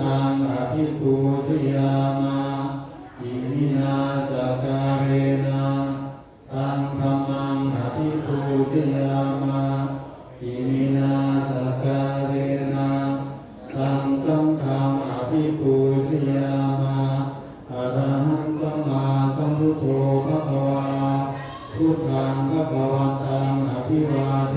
ตังอภิปูชยามาอิมินาสการเรนะตังธรรมังอภิปูชยามาอิมินาสการเรนะตังสังฆังอภิปูชยามาอรหังสัมมาสัมพุทโธภะคะวาพุทธังภะคะวันตังอภิวาเท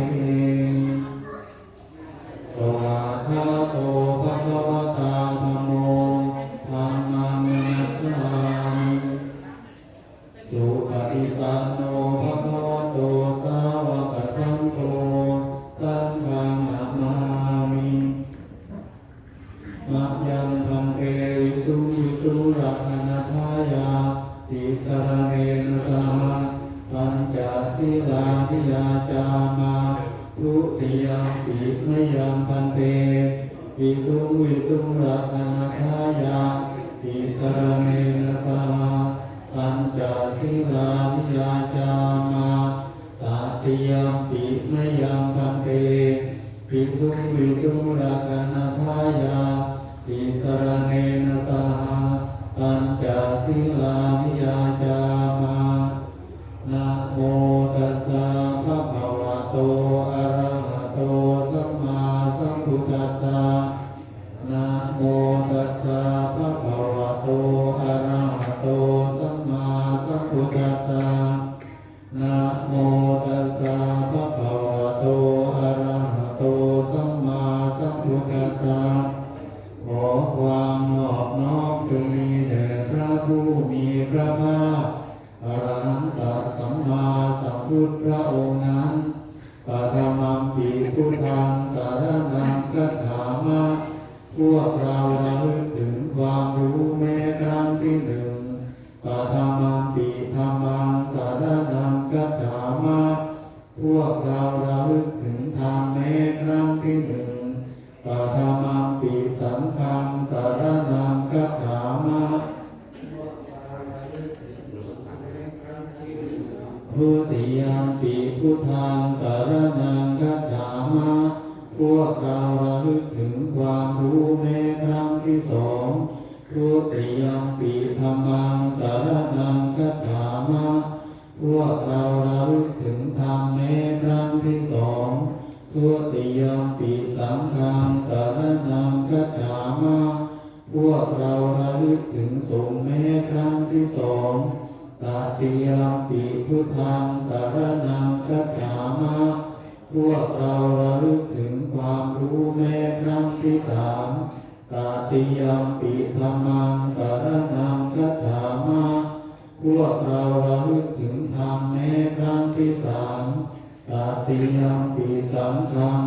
รณเนนะสหปัญจศีลานิยาจามาทุติยมปิมยังพันเตวิสุงวิสุงรักขณทายาติสรณเนนะสหปัญจศีลานิยาจามาตติยมปิมยังพันเตวิสุงวิสุงรักขณทายาติสรณเนนะสห สสะภะคะวะโตอะระหะโตสัมมาสัมพุทธัสสะนะโมตัสสะภะคะวะโตอะระหะโตสัมมาสัมพุทธัสสะขอความนอบน้อมจงมีแด่พระผู้มีพระภาคอรหันตสัมมาสัมพุทธพระองค์นั้นปะธรรมังปีพุทธังสารนังคัจฉามะพวกเรา ระลึกถึงความรู้แม้ครั้งที่หนึ่งปะธรรมังปีธรรมังสารนังคัจฉามะพวกเราระลึกถึงธรรมแม้ครั้งที่หนึ่งปะธรรมังปีสังฆังสารนังคัจฉามะทุติยมปีพุทธังสารนังคัจฉามะพวกเรา ที่สองทุติยมปีธรรมังสารนังคัจฉามะพวกเราเระลึกถึงธรรมแม้ครั้งที่สองทุติยมปีสังฆังสารนังคัจฉามะพวกเราระลึกถึงสงฆ์แม้ครั้งที่สองตติยมปีพุทธัง ติยมปิธรรมังสารนังคัจฉามาพวกเราระลึกถึงธรรมแม้ครั้งที่สามตติยมปิสังฆัง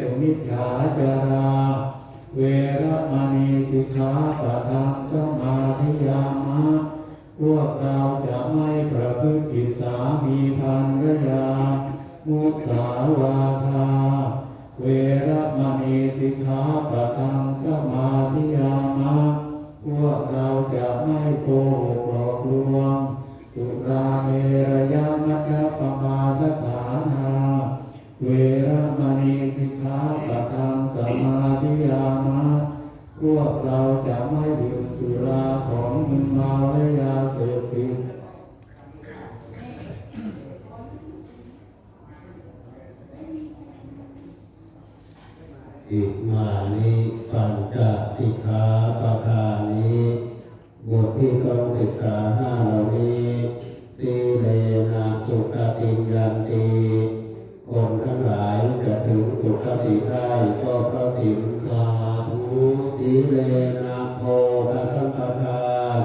สุมิจฉาจารา เวรมณีสิกขาปะทังสมาธิยามะพวกเราจะไม่ประพฤติผิดสามีพันรยา มุสาวาทา เวรมณีสิกขาปะทังสมาธิยามะพวกเราจะไม่โกหกหลอกลวง สุราเมรยามัจจปมาทฐานา อิมานิปัญจสิกขาปะทานิบทที่ต้องศึกษาห้าเหล่านี้สีเลนะสุขติยันติคนทั้งหลายจะถึงสุขติได้ก็เพราะศีลสาธุสีเลนะโพธสัมปทา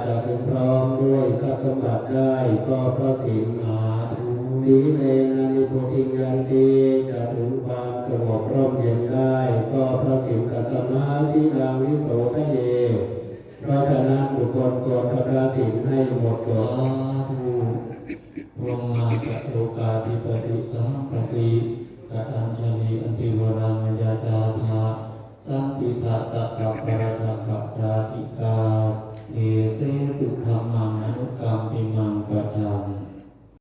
จะถึงพร้อมด้วยทรัพย์สมบัติได้ก็เพราะศีลสาธุสีเลนะนิพุติยันติจะถึงความสงบร่มเย็นได้ มาสีนาวิโสทะเยเพราะฉะนั้นบุคคลควรทำราศีให้หมดก่อนทูพรมาจะโอกาติปฏิสัมปติกตัญชลีอันติวรามยาจาธาสัมปิทาสักกับปร